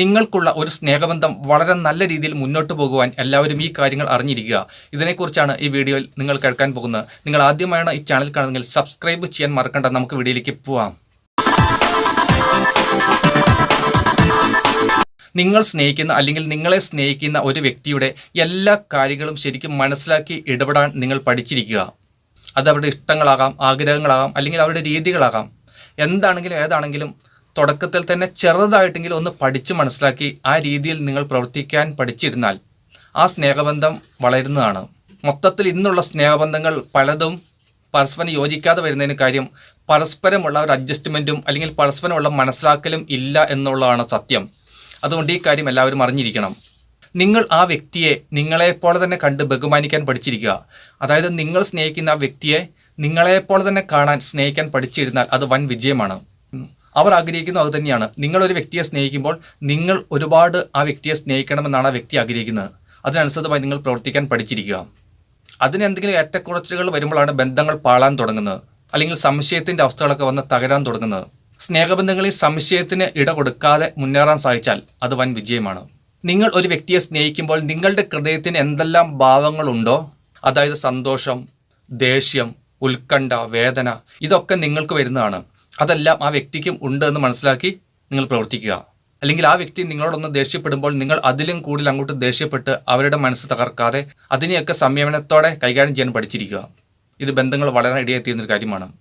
നിങ്ങൾക്കുള്ള ഒരു സ്നേഹബന്ധം വളരെ നല്ല രീതിയിൽ മുന്നോട്ട് പോകുവാൻ എല്ലാവരും ഈ കാര്യങ്ങൾ അറിഞ്ഞിരിക്കുക. ഇതിനെക്കുറിച്ചാണ് ഈ വീഡിയോയിൽ നിങ്ങൾ കേൾക്കാൻ പോകുന്നത്. നിങ്ങൾ ആദ്യമായാണ് ഈ ചാനൽ കാണുന്നതെങ്കിൽ സബ്സ്ക്രൈബ് ചെയ്യാൻ മറക്കണ്ട. നമുക്ക് വീഡിയോയിലേക്ക് പോവാം. നിങ്ങൾ സ്നേഹിക്കുന്ന അല്ലെങ്കിൽ നിങ്ങളെ സ്നേഹിക്കുന്ന ഒരു വ്യക്തിയുടെ എല്ലാ കാര്യങ്ങളും ശരിക്കും മനസ്സിലാക്കി ഇടപെടാൻ നിങ്ങൾ പഠിച്ചിരിക്കുക. അത് അവരുടെ ഇഷ്ടങ്ങളാകാം ആഗ്രഹങ്ങളാകാം അല്ലെങ്കിൽ അവരുടെ രീതികളാകാം. എന്താണെങ്കിലും ഏതാണെങ്കിലും തുടക്കത്തിൽ തന്നെ ചെറുതായിട്ടെങ്കിലും ഒന്ന് പഠിച്ച് മനസ്സിലാക്കി ആ രീതിയിൽ നിങ്ങൾ പ്രവർത്തിക്കാൻ പഠിച്ചിരുന്നാൽ ആ സ്നേഹബന്ധം വളരുന്നതാണ്. മൊത്തത്തിൽ ഇന്നുള്ള സ്നേഹബന്ധങ്ങൾ പലതും പരസ്പരം യോജിക്കാതെ വരുന്നതിന് കാര്യം പരസ്പരമുള്ള ഒരു അഡ്ജസ്റ്റ്മെന്റും അല്ലെങ്കിൽ പരസ്പരമുള്ള മനസ്സിലാക്കലും ഇല്ല എന്നുള്ളതാണ് സത്യം. അതുകൊണ്ട് ഈ കാര്യം എല്ലാവരും അറിഞ്ഞിരിക്കണം. നിങ്ങൾ ആ വ്യക്തിയെ നിങ്ങളെപ്പോലെ തന്നെ കണ്ട് ബഹുമാനിക്കാൻ പഠിച്ചിരിക്കുക. അതായത് നിങ്ങൾ സ്നേഹിക്കുന്ന ആ വ്യക്തിയെ നിങ്ങളെപ്പോലെ തന്നെ കാണാൻ സ്നേഹിക്കാൻ പഠിച്ചിരുന്നാൽ അത് വൻ വിജയമാണ്. അവർ ആഗ്രഹിക്കുന്നത് അത് തന്നെയാണ്. നിങ്ങളൊരു വ്യക്തിയെ സ്നേഹിക്കുമ്പോൾ നിങ്ങൾ ഒരുപാട് ആ വ്യക്തിയെ സ്നേഹിക്കണമെന്നാണ് ആ വ്യക്തി ആഗ്രഹിക്കുന്നത്. അതിനനുസൃതമായി നിങ്ങൾ പ്രവർത്തിക്കാൻ പഠിച്ചിരിക്കുക. അതിന് എന്തെങ്കിലും ഏറ്റക്കുറച്ചുകൾ വരുമ്പോഴാണ് ബന്ധങ്ങൾ പാളാൻ തുടങ്ങുന്നത്. അല്ലെങ്കിൽ സംശയത്തിന്റെ അവസ്ഥകളൊക്കെ വന്ന് തകരാൻ തുടങ്ങുന്നത്. സ്നേഹബന്ധങ്ങളിൽ സംശയത്തിന് ഇട കൊടുക്കാതെ മുന്നേറാൻ സാധിച്ചാൽ അത് വൻ വിജയമാണ്. നിങ്ങൾ ഒരു വ്യക്തിയെ സ്നേഹിക്കുമ്പോൾ നിങ്ങളുടെ ഹൃദയത്തിന് എന്തെല്ലാം ഭാവങ്ങളുണ്ടോ? അതായത് സന്തോഷം ദേഷ്യം ഉത്കണ്ഠ വേദന ഇതൊക്കെ നിങ്ങൾക്ക് വരുന്നതാണ്. അതെല്ലാം ആ വ്യക്തിക്കും ഉണ്ട് എന്ന് മനസ്സിലാക്കി നിങ്ങൾ പ്രവർത്തിക്കുക. അല്ലെങ്കിൽ ആ വ്യക്തി നിങ്ങളോടൊന്ന് ദേഷ്യപ്പെടുമ്പോൾ നിങ്ങൾ അതിലും കൂടുതൽ അങ്ങോട്ട് ദേഷ്യപ്പെട്ട് അവരുടെ മനസ്സ് തകർക്കാതെ അതിനെയൊക്കെ സംയമനത്തോടെ കൈകാര്യം ചെയ്യാൻ പഠിച്ചിരിക്കുക. ഇത് ബന്ധങ്ങൾ വളരെ ഒരു കാര്യമാണ്.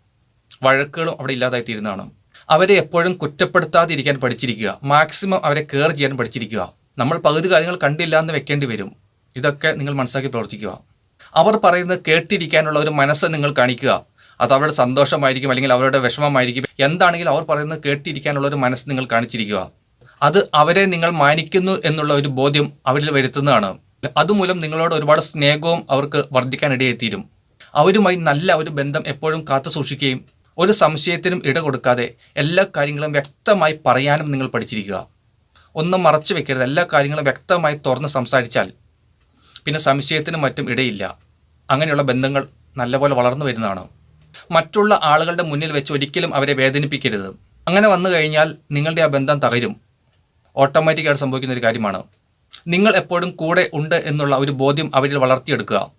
വഴക്കുകളും അവിടെ ഇല്ലാതായി തീരുന്നതാണ് അവരെ എപ്പോഴും കുറ്റപ്പെടുത്താതിരിക്കാൻ പഠിച്ചിരിക്കുക. മാക്സിമം അവരെ കെയർ ചെയ്യാൻ പഠിച്ചിരിക്കുക. നമ്മൾ പകുതി കാര്യങ്ങൾ കണ്ടില്ല എന്ന് വെക്കേണ്ടി വരും. ഇതൊക്കെ നിങ്ങൾ മനസ്സാക്കി പ്രവർത്തിക്കുക. അവർ പറയുന്നത് കേട്ടിരിക്കാനുള്ള ഒരു മനസ്സ് നിങ്ങൾ കാണിക്കുക. അത് അവരുടെ സന്തോഷമായിരിക്കും അല്ലെങ്കിൽ അവരുടെ വിഷമമായിരിക്കും. എന്താണെങ്കിലും അവർ പറയുന്നത് കേട്ടിരിക്കാനുള്ള ഒരു മനസ്സ് നിങ്ങൾ കാണിച്ചിരിക്കുക. അത് അവരെ നിങ്ങൾ മാനിക്കുന്നു എന്നുള്ള ഒരു ബോധ്യം അവരിൽ വരുത്തുന്നതാണ്. അതുമൂലം നിങ്ങളോട് ഒരുപാട് സ്നേഹവും അവർക്ക് വർദ്ധിക്കാനിടയെത്തിരും അവരുമായി നല്ല ഒരു ബന്ധം എപ്പോഴും കാത്തു സൂക്ഷിക്കുകയും ഒരു സംശയത്തിനും ഇട കൊടുക്കാതെ എല്ലാ കാര്യങ്ങളും വ്യക്തമായി പറയാനും നിങ്ങൾ പഠിച്ചിരിക്കുക. ഒന്നും മറച്ചു വെക്കരുത്. എല്ലാ കാര്യങ്ങളും വ്യക്തമായി തുറന്ന് സംസാരിച്ചാൽ പിന്നെ സംശയത്തിനും മറ്റും ഇടയില്ല. അങ്ങനെയുള്ള ബന്ധങ്ങൾ നല്ലപോലെ വളർന്നു വരുന്നതാണ്. മറ്റുള്ള ആളുകളുടെ മുന്നിൽ വെച്ച് ഒരിക്കലും അവരെ വേദനിപ്പിക്കരുത്. അങ്ങനെ വന്നു കഴിഞ്ഞാൽ നിങ്ങളുടെ ആ ബന്ധം തകരും. ഓട്ടോമാറ്റിക്കായിട്ട് സംഭവിക്കുന്ന ഒരു കാര്യമാണ്. നിങ്ങൾ എപ്പോഴും കൂടെ ഉണ്ട് എന്നുള്ള ഒരു ബോധ്യം അവരിൽ വളർത്തിയെടുക്കുക.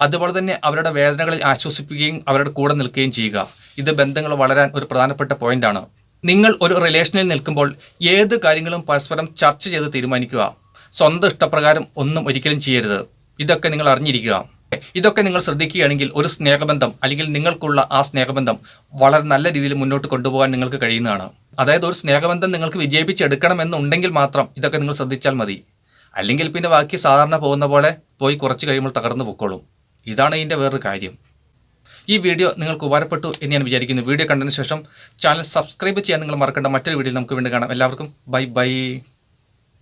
അതുപോലെ തന്നെ അവരുടെ വേദനകളിൽ ആശ്വസിപ്പിക്കുകയും അവരുടെ കൂടെ നിൽക്കുകയും ചെയ്യുക. ഇത് ബന്ധങ്ങൾ വളരാൻ ഒരു പ്രധാനപ്പെട്ട പോയിന്റാണ് നിങ്ങൾ ഒരു റിലേഷനിൽ നിൽക്കുമ്പോൾ ഏത് കാര്യങ്ങളും പരസ്പരം ചർച്ച ചെയ്ത് തീരുമാനിക്കുക. സ്വന്തം ഇഷ്ടപ്രകാരം ഒന്നും ഒരിക്കലും ചെയ്യരുത്. ഇതൊക്കെ നിങ്ങൾ അറിഞ്ഞിരിക്കുക. ഇതൊക്കെ നിങ്ങൾ ശ്രദ്ധിക്കുകയാണെങ്കിൽ ഒരു സ്നേഹബന്ധം അല്ലെങ്കിൽ നിങ്ങൾക്കുള്ള ആ സ്നേഹബന്ധം വളരെ നല്ല രീതിയിൽ മുന്നോട്ട് കൊണ്ടുപോകാൻ നിങ്ങൾക്ക് കഴിയുന്നതാണ്. അതായത് ഒരു സ്നേഹബന്ധം നിങ്ങൾക്ക് വിജയിപ്പിച്ചെടുക്കണം എന്നുണ്ടെങ്കിൽ മാത്രം ഇതൊക്കെ നിങ്ങൾ ശ്രദ്ധിച്ചാൽ മതി. അല്ലെങ്കിൽ പിന്നെ ബാക്കി സാധാരണ പോകുന്ന പോലെ പോയി കുറച്ച് കഴിയുമ്പോൾ തകർന്നു പൊക്കോളും. ഇതാണ് ഇതിന്റെ വേറൊരു കാര്യം. ഈ വീഡിയോ നിങ്ങൾക്ക് ഉപകാരപ്പെട്ടു എന്ന് ഞാൻ വിചാരിക്കുന്നു. വീഡിയോ കണ്ടതിന് ശേഷം ചാനൽ സബ്സ്ക്രൈബ് ചെയ്യാൻ നിങ്ങൾ മറക്കേണ്ട. മറ്റൊരു വീഡിയോയിൽ നമുക്ക് വീണ്ടും കാണാം. എല്ലാവർക്കും ബൈ ബൈ.